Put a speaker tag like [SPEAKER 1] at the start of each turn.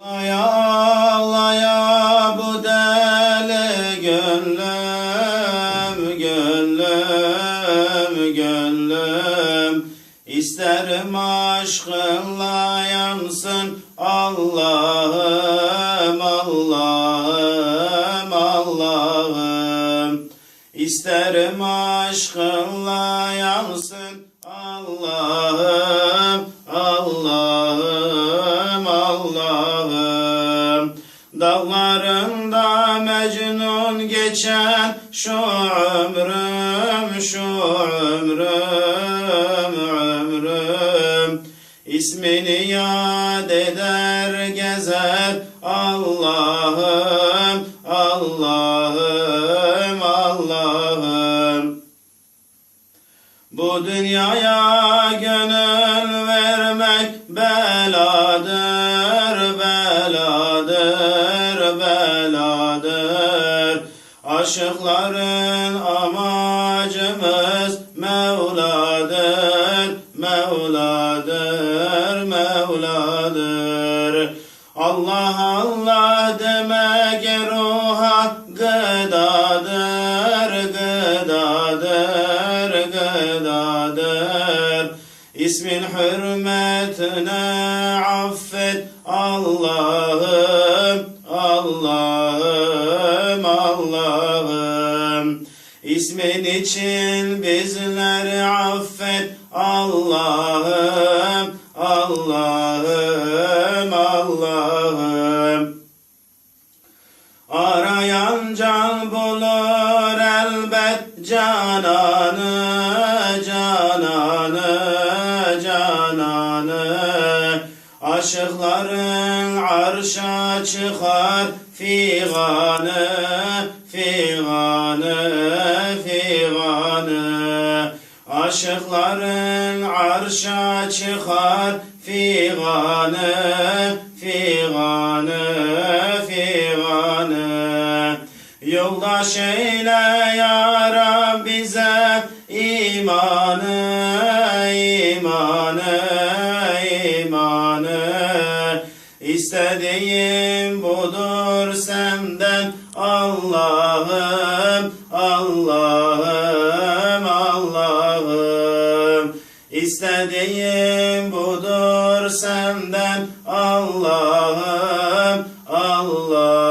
[SPEAKER 1] Ağlaya ağlaya bu deli gönlüm, gönlüm, gönlüm. İsterim aşkınla yansın Allah'ım, Allah'ım, Allah'ım. İsterim aşkınla yansın Allah'ım, Dağlarında Mecnun geçen şu ömrüm, şu ömrüm, ömrüm İsmini yad eder gezer Allah'ım, Allah'ım, Allah'ım bu dünyaya gönül vermek beladır, beladır. Aşıkların amacımız Mevladır, Mevladır, Mevladır. Allah Allah demek ruha gıdadır, gıdadır, gıdadır. İsmin hürmetine affet Allah'ım, İsmin için bizleri affet Allah'ım, Allah'ım, Allah'ım. Arayan can bulur elbet cananı, cananı, cananı. Aşıkların arşa çıkar figanı, Aşıkların arşa çıkar figanı, figanı, figanı. Yoldaş eyle ya Rab bize imanı, imanı, imanı. İstediğim budur senden Allah'ım, Allah'ım. İstediğim budur senden Allah'ım, Allah'ım.